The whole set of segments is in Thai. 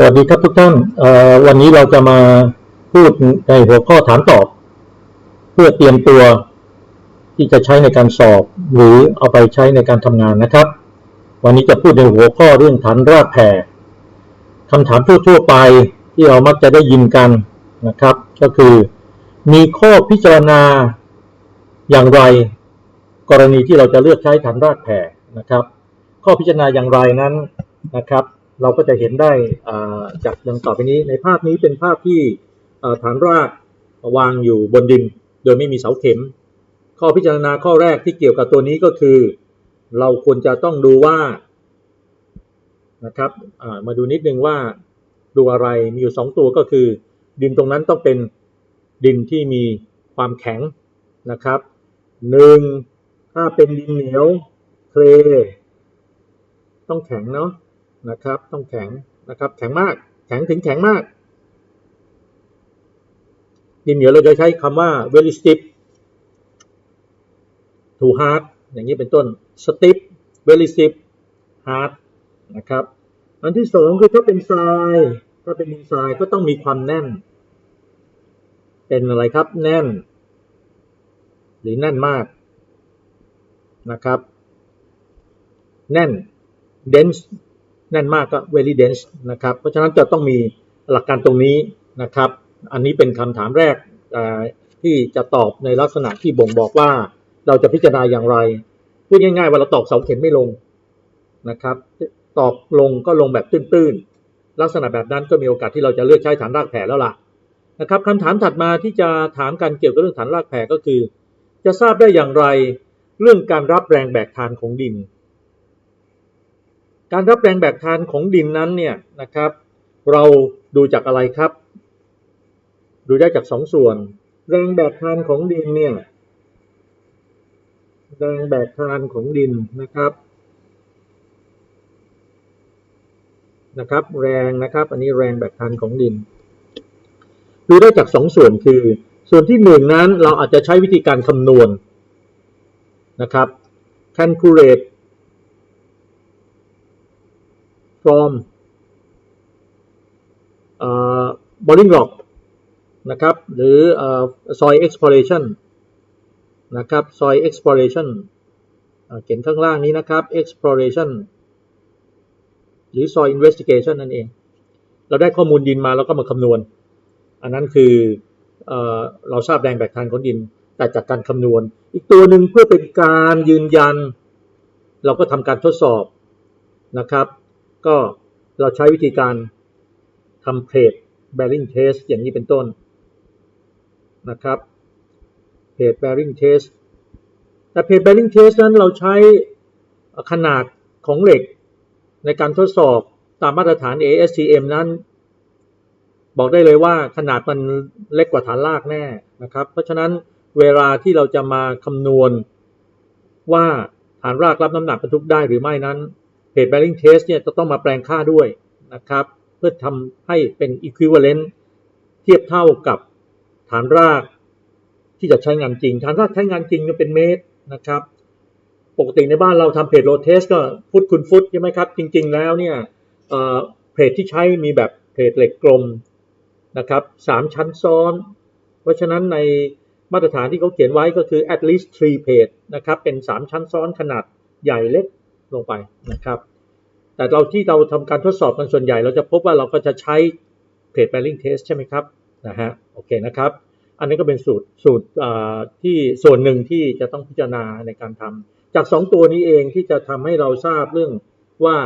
สวัสดีครับทุกท่านวันนี้เราจะมาพูดในหัวข้อถามตอบ เพื่อเตรียมตัวที่จะใช้ในการสอบ หรือเอาไปใช้ในการทำงานนะครับ วันนี้จะพูดในหัวข้อเรื่องฐานรากแผ่คำถามทั่วๆไปที่เรามักจะได้ยินกันนะครับ ก็คือ มีข้อพิจารณาอย่างไร กรณีที่เราจะเลือกใช้ฐานรากแผ่นะครับ ข้อพิจารณาอย่างไรนั้นนะครับ เราก็จะเห็นได้อ่าจากดังต่อไปนี้ในภาพนี้เป็นภาพที่ฐานรากวางอยู่บนดิน โดยไม่มีเสาเข็ม ข้อพิจารณาข้อแรกที่เกี่ยวกับตัวนี้ก็คือ เราควรจะต้องดูว่านะครับมาดูนิดนึงว่าดูอะไรมีอยู่สองตัวก็คือ ดินตรงนั้นต้องเป็นดินที่มีความแข็งนะครับหนึ่งถ้าเป็นดินเหนียวเคลต้องแข็งเนาะ นะครับ ต้องแข็งนะครับ แข็งมาก แข็งถึงแข็งมากดินเหนียวเราจะใช้คำว่า very stiff too hard อย่างนี้เป็นต้น stiff very stiff hard นะครับ อันที่สองคือถ้าเป็นทรายถ้าเป็นดินทรายก็ต้องมีความแน่น เป็นอะไรครับ แน่น หรือแน่นมากนะครับ แน่น dense แน่นมากก็ very dense นะครับ เพราะฉะนั้นจะต้องมีหลักการตรงนี้นะครับ อันนี้เป็นคำถามแรกที่จะตอบในลักษณะที่บ่งบอกว่าเราจะพิจารณาอย่างไร พูดง่ายๆว่าเราตอกเสาเข็มไม่ลงนะครับ ตอกลงก็ลงแบบตื้นๆ ลักษณะแบบนั้นก็มีโอกาสที่เราจะเลือกใช้ฐานรากแผ่แล้วล่ะนะครับคำถามถัดมาที่จะถามกันเกี่ยวกับเรื่องฐานรากแผ่ก็คือ จะทราบได้อย่างไรเรื่องการรับแรงแบกทานของดิน การรับแรงแบกทานของดินนั้นเนี่ยนะครับ เราดูจากอะไรครับ ดูได้จากสองส่วน แรงแบกทานของดินเนี่ยแรงแบกทานของดินนะครับนะครับ แรงนะครับ อันนี้แรงแบกทานของดิน ดูได้จากสองส่วนคือ ส่วนที่หนึ่งนั้นเราอาจจะใช้วิธีการคำนวณนะครับ calculate from เอ่อ boring rock นะครับ หรือเอ่อ soil exploration นะครับ soil exploration เขียนข้างล่างนี้นะครับ exploration หรือ soil investigation นั่นเอง เราได้ข้อมูลดินมาแล้วก็มาคำนวณ อันนั้นคือเอเราทราบแรงแบกทานของดิน แต่จากการคำนวณ อีกตัวหนึ่งเพื่อเป็นการยืนยัน เราก็ทำการทดสอบนะครับ ก็เราใช้วิธีการทำเพจ bearing test อย่างนี้เป็นต้นนะครับเพจ bearing test แต่เพจ bearing test นั้นเราใช้ขนาดของเหล็กในการทดสอบตามมาตรฐาน ASTM นั้น บอกได้เลยว่าขนาดมันเล็กกว่าฐานรากแน่นะครับ เพราะฉะนั้นเวลาที่เราจะมาคำนวณว่าฐานรากรับน้ำหนักบรรทุกได้หรือไม่นั้น เพจ bearing test เนี่ยจะต้องมาแปลงค่าด้วยนะครับ เพื่อทำให้เป็น equivalent เทียบเท่ากับฐานรากที่จะใช้งานจริง ฐานรากใช้งานจริงก็เป็นเมตรนะครับ ปกติในบ้านเราทำเพจโรเทสก็ฟุตคูณฟุตใช่ไหมครับ จริง ๆ แล้วเนี่ยเอ่อเพจที่ใช้มีแบบเพจเหล็กกลมนะครับสามชั้นซ้อน เพราะฉะนั้นในมาตรฐานที่เขาเขียนไว้ก็คือ at least three page นะครับ เป็น 3 ชั้นซ้อนขนาดใหญ่เล็ก ลงไปนะครับ แต่เราที่เราทำการทดสอบกันส่วนใหญ่ เราจะพบว่าเราก็จะใช้เพจ bearing test ใช่ไหมครับนะฮะโอเคนะครับ อันนี้ก็เป็นสูตรสูตรที่ส่วนหนึ่งที่จะต้องพิจารณาในการทำจาก 2 ตัวนี้เองที่จะทำให้เราทราบเรื่องว่า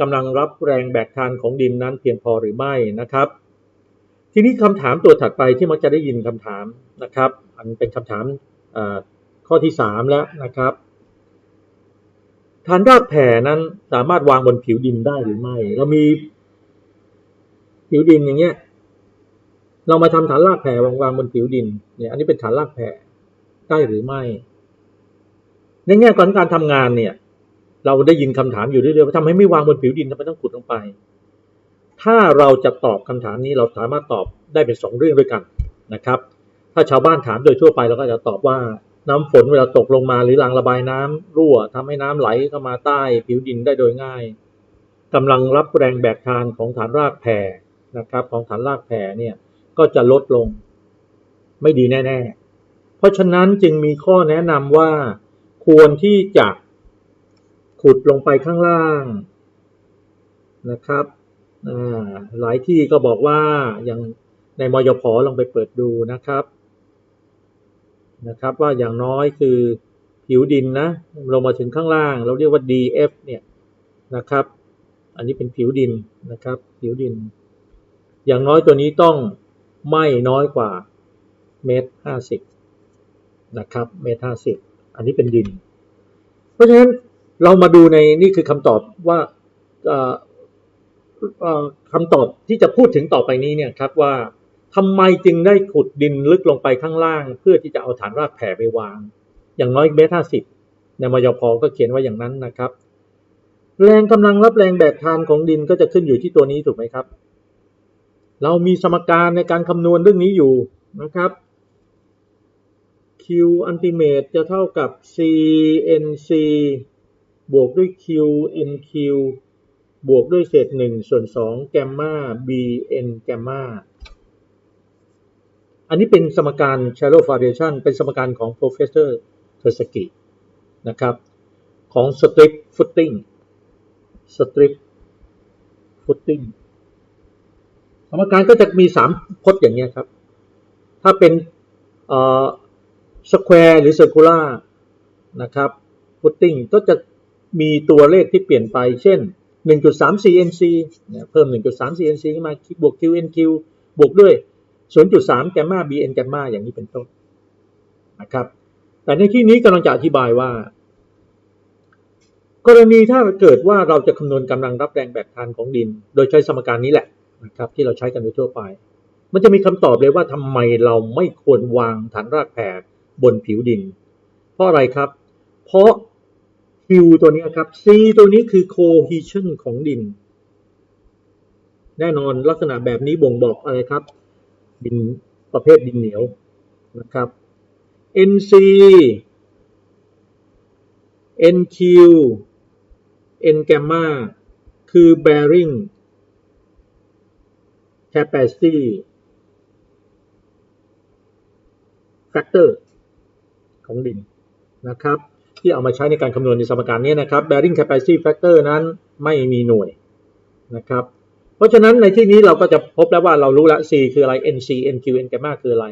กำลังรับแรงแบกทานของดินนั้นเพียงพอหรือไม่นะครับ ทีนี้คำถามตัวถัดไปที่มักจะได้ยินคำถามนะครับ อันเป็นคำถามข้อที่ 3 แล้วนะครับ ฐานรากแผ่นั้นสามารถวางบนผิวดินได้หรือไม่ เรามีผิวดินอย่างเงี้ย เรามาทำฐานรากแผ่วางวางบนผิวดิน เนี่ย อันนี้เป็นฐานรากแผ่ได้หรือไม่ ในแง่ของการทำงานเนี่ย เราได้ยินคำถามอยู่เรื่อยๆว่าทำไมไม่วางบนผิวดินทำไมต้องขุดลงไป ถ้าเราจะตอบคำถามนี้เราสามารถตอบได้เป็นสองเรื่องด้วยกันนะครับ ถ้าชาวบ้านถามโดยทั่วไปเราก็จะตอบว่า น้ำฝนเวลาตกลงมาหรือรางระบายน้ำรั่วทำให้น้ำไหลเข้ามาใต้ผิวดินได้โดยง่ายกำลังรับแรงแบกทานของฐานรากแผ่นะครับของฐานรากแผ่เนี่ยก็จะลดลง ไม่ดีแน่ ๆ เพราะฉะนั้นจึงมีข้อแนะนำว่าควรที่จะขุดลงไปข้างล่างนะครับหลายที่ก็บอกว่าอย่างในมยพลองไปเปิดดูนะครับ นะครับว่าอย่างน้อยคือผิวดินนะลงมาถึงข้างล่าง เราเรียกว่า DF เนี่ยนะครับ อันนี้เป็นผิวดินนะครับ ผิวดิน อย่างน้อยตัวนี้ต้องไม่น้อยกว่าเมตรห้าสิบนะครับ เมตรห้าสิบอันนี้เป็นดิน เพราะฉะนั้นเรามาดูในนี่คือคำตอบว่าอ่อเอ่อคำตอบที่จะพูดถึงต่อไปนี้เนี่ยครับว่า ทำไมจึงได้ขุดดินลึกลงไปข้างล่าง เพื่อที่จะเอาฐานรากแผ่ไปวาง อย่างน้อยเมตรห้าสิบในมยพก็เขียนไว้อย่างนั้นนะครับ แรงกำลังรับแรงแบกทานของดินก็จะขึ้นอยู่ที่ตัวนี้ถูกไหมครับ เรามีสมการในการคำนวณเรื่องนี้อยู่นะครับ Q ultimate จะเท่ากับ CNC บวกด้วย Q NQ บวกด้วยเศษ1ส่วน2แกมมา BN แกมมา อันนี้เป็นสมการ shallow foundation เป็นสมการของ professor t e r s k i นะครับของ strip footing strip footing สมการก็จะมีสามพจน์อย่างนี้ครับ ถ้าเป็นเอ่อ square หรือ circular นะครับ footing ก็จะมีตัวเลขที่เปลี่ยนไป เช่น 1.3 CNC เนี่ยเพิ่ม 1.3 CNC ขึ้นมาบวก QNQ บวกด้วย 0.3แกมมา BN แกมมาอย่างนี้เป็นต้นนะครับ แต่ในที่นี้กำลังจะอธิบายว่า กรณีถ้าเกิดว่าเราจะคำนวณกำลังรับแรงแบกทานของดิน โดยใช้สมการนี้แหละนะครับ ที่เราใช้กันโดยทั่วไป มันจะมีคำตอบเลยว่าทำไมเราไม่ควรวางฐานรากแผ่บนผิวดิน เพราะอะไรครับ เพราะ Q ตัวนี้ครับ C ตัวนี้คือ cohesion ของดิน แน่นอนลักษณะแบบนี้บ่งบอกอะไรครับ ดินประเภทดินเหนียวนะครับ NC NQ N gamma คือ bearing capacity factor ของดินนะครับ ที่เอามาใช้ในการคำนวณในสมการนี้นะครับ bearing capacity factor นั้นไม่มีหน่วยนะครับ ราะฉะนั้นในที่นี้เราก็จะพบแล้วว่าเรารู้แล้ว C คืออะไร NC NQ N gamma คืออะไร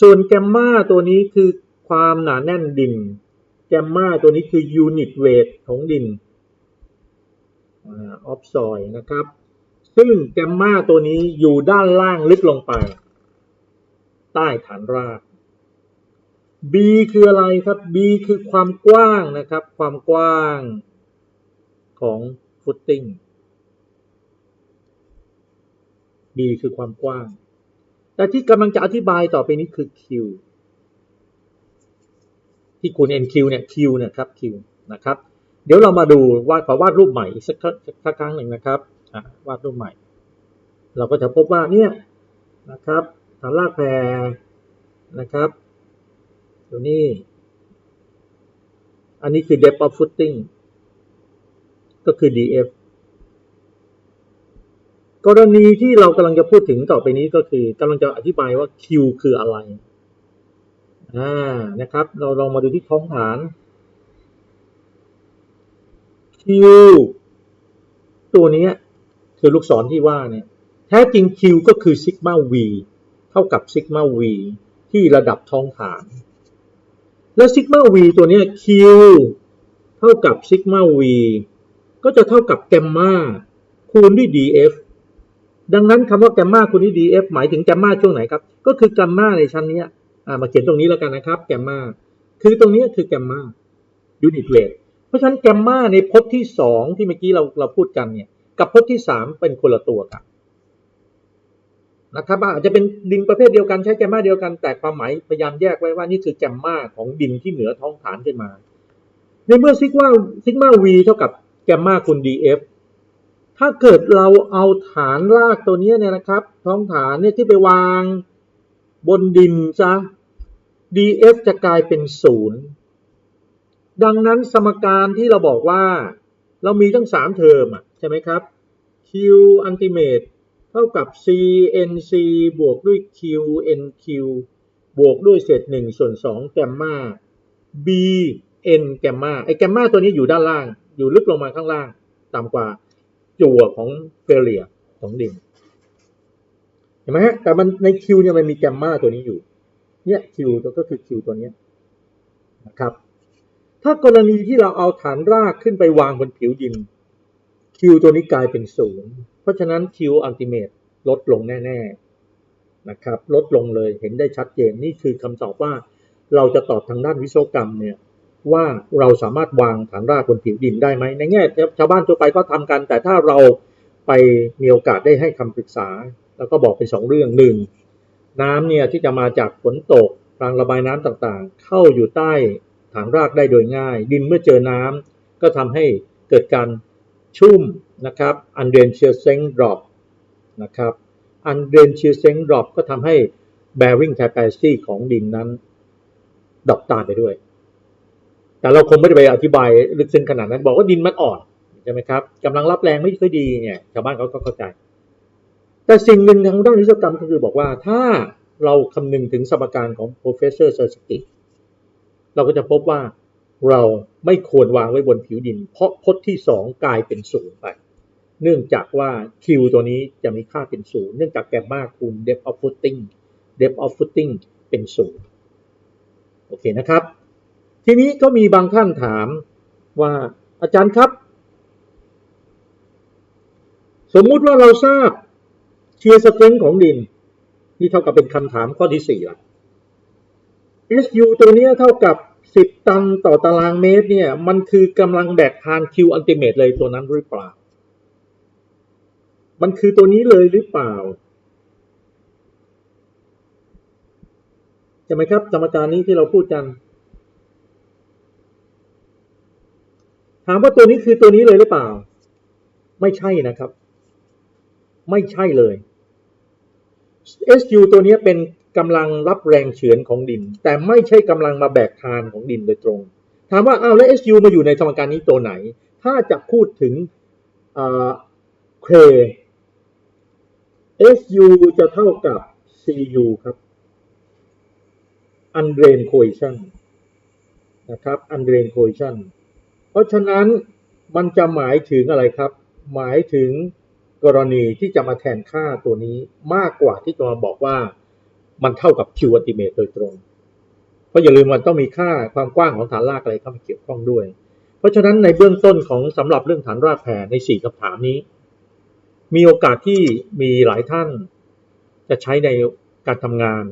ส่วนแกมมาตัวนี้คือความหนาแน่นดิน แกมมาตัวนี้คือ unit weight ของดินออฟซอยนะครับ ซึ่งแกมมาตัวนี้อยู่ด้านล่างลึกลงไป ใต้ฐานราก B คืออะไรครับ B คือความกว้างนะครับ ความกว้างของฟุตติ้ง B คือความกว้าง แต่ที่กำลังจะอธิบายต่อไปนี้คือ Q ที่คูณ NQ เนี่ย Q เนี่ยครับ Q นะครับ เดี๋ยวเรามาดูวาดขอวาดรูปใหม่อีกสักสักครั้งหนึ่งนะครับวาดรูปใหม่ เราก็จะพบว่าเนี่ยนะครับฐานรากแพรนะครับตัวนี้ อันนี้คือ depth of footing ก็คือ df กรณีที่เรากำลังจะพูดถึงต่อไปนี้ก็คือกำลังจะอธิบายว่า Q คืออะไรอ่านะครับ เราลองมาดูที่ท้องฐาน Q ตัวนี้คือลูกศรที่ว่าเนี่ยแท้จริง Q ก็คือซิกมา V เท่ากับซิกมา V ที่ระดับท้องฐาน แล้วซิกมา V ตัวนี้ Q เท่ากับซิกมา V ก็จะเท่ากับแกมมาคูณด้วย DF ดังนั้นคำว่าแกมมาคูณด้วย DF หมายถึงแกมมาช่วงไหนครับ ก็คือแกมมาในชั้นนี้มาเขียนตรงนี้แล้วกันนะครับ แกมมาคือตรงนี้คือแกมมายูนิตเวทเพราะฉะนั้นแกมมาในพจน์ที่สองที่เมื่อกี้เราเราพูดกันเนี่ย กับพจน์ที่สามเป็นคนละตัวกันนะครับอาจจะเป็นดินประเภทเดียวกันใช้แกมมาเดียวกันแต่ความหมายพยายามแยกไว้ว่านี่คือแกมมาของดินที่เหนือท้องฐานขึ้นมา ในเมื่อซิกมาซิกมา V เท่ากับแกมมาคูณ DF ถ้าเกิดเราเอาฐานรากตัวนี้เนี่ยนะครับ ท้องฐานเนี่ยที่ไปวางบนดินซะ df จะกลายเป็นศูนย์ดังนั้นสมการที่เราบอกว่า เรามีทั้งสามเทอมอะใช่ไหมครับ Q ultimate เท่ากับ CNC บวกด้วย QNQ บวกด้วยเศษหนึ่งส่วนสองแกมมา BN แกมมาไอแกมมาตัวนี้อยู่ด้านล่าง อยู่ลึกลงมาข้างล่าง ต่ำกว่า จั่วของเฟเลียของดินเห็นไหมฮะแต่มันใน Q เนี่ยมันมีแกมมาตัวนี้อยู่ เนี่ย Q ก็คือ Q ตัวเนี้ยนะครับ ถ้ากรณีที่เราเอาฐานรากขึ้นไปวางบนผิวดิน Q ตัวนี้กลายเป็นศูนย์เพราะฉะนั้น Q ultimate ลดลงแน่ๆนะครับ ลดลงเลยเห็นได้ชัดเจนนี่คือคำตอบว่าเราจะตอบทางด้านวิศวกรรมเนี่ย ว่าเราสามารถวางฐานรากบนผิวดินได้ไหมในแง่ชาวบ้านทั่วไปก็ทำกัน แต่ถ้าเราไปมีโอกาสได้ให้คำปรึกษา แล้วก็บอกเป็นสองเรื่องหนึ่งน้ำเนี่ยที่จะมาจากฝนตกรางระบายน้ำต่างๆ เข้าอยู่ใต้ฐานรากได้โดยง่าย ดินเมื่อเจอน้ำก็ทำให้เกิดการชุ่มนะครับ u n d r a i n shear strength drop นะครับ u n d r a i n shear strength drop ก็ทำให้ bearing capacity ของดินนั้นดรอปตามไปด้วย แต่เราคงไม่ได้ไปอธิบายลึกซึ้งขนาดนั้น บอกว่าดินมันอ่อนใช่ไหมครับกำลังรับแรงไม่ค่อยดีเนี่ยชาวบ้านเขาก็เข้าใจ แต่สิ่งหนึ่งทางด้านวิศวกรรมก็คือบอกว่าถ้าเราคำนึงถึงสมการของ professor s e r s k i เราก็จะพบว่าเราไม่ควรวางไว้บนผิวดิน เพราะพจน์ที่สองกลายเป็นศูนย์ไป เนื่องจากว่า Q ตัวนี้จะมีค่าเป็นศูนย์เนื่องจากแกมมาคูณ depth of footing depth of footing เป็นศูนย์โอเคนะครับ ทีนี้ก็มีบางท่านถามว่าอาจารย์ครับ สมมุติว่าเราทราบเชียร์สเตรนของดิน นี่เท่ากับเป็นคำถามข้อที่สี่ละ SU ตัวนี้เท่ากับ 10 ตันต่อตารางเมตรเนี่ย มันคือกำลังแบกทาน Q ultimate เลยตัวนั้นหรือเปล่า มันคือตัวนี้เลยหรือเปล่าใช่ไหมครับสมการนี้ที่เราพูดกัน ถามว่าตัวนี้คือตัวนี้เลยหรือเปล่า ไม่ใช่นะครับ ไม่ใช่เลย SU ตัวนี้เป็นกำลังรับแรงเฉือนของดิน แต่ไม่ใช่กำลังมาแบกทานของดินโดยตรง ถามว่าอ้าวแล้ว SU มาอยู่ในสมการนี้ตัวไหน ถ้าจะพูดถึงเค SU จะเท่ากับ CU ครับ undrain cohesion นะครับ undrain cohesion เพราะฉะนั้นมันจะหมายถึงอะไรครับ หมายถึงกรณีที่จะมาแทนค่าตัวนี้มากกว่าที่จะมาบอกว่ามันเท่ากับ Q ultimate โดยตรง เพราะอย่าลืมมันต้องมีค่าความกว้างของฐานรากอะไรเข้ามาเกี่ยวข้องด้วย เพราะฉะนั้นในเบื้องต้นของสำหรับเรื่องฐานรากแผ่ใน 4คำถามนี้ มีโอกาสที่มีหลายท่าน จะใช้ในการทำงาน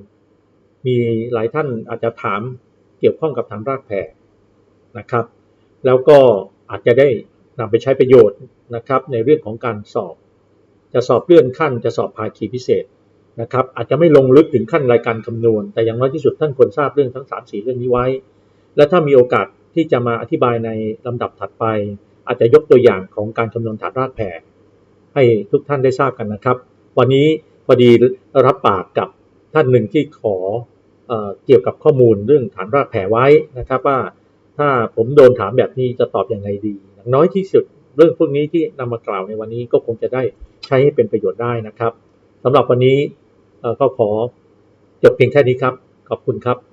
มีหลายท่านอาจจะถามเกี่ยวข้องกับฐานรากแผ่นะครับ แล้วก็อาจจะได้นำไปใช้ประโยชน์นะครับในเรื่องของการสอบ จะสอบเลื่อนขั้นจะสอบภาคีพิเศษนะครับอาจจะไม่ลงลึกถึงขั้นรายการคำนวณ แต่อย่างน้อยที่สุดท่านควรทราบเรื่องทั้ง 3 4 เรื่องนี้ไว้ และถ้ามีโอกาสที่จะมาอธิบายในลำดับถัดไป อาจจะยกตัวอย่างของการคำนวณฐานรากแผ่ให้ทุกท่านได้ทราบกันนะครับ วันนี้พอดีรับปากกับท่านหนึ่งที่ขอเออเกี่ยวกับข้อมูลเรื่องฐานรากแผ่ไว้นะครับว่า ถ้าผมโดนถามแบบนี้จะตอบยังไงดี น้อยที่สุดเรื่องพวกนี้ที่นำมากล่าวในวันนี้ก็คงจะได้ใช้ให้เป็นประโยชน์ได้นะครับสำหรับวันนี้ก็ขอจบเพียงแค่นี้ครับ ขอบคุณครับ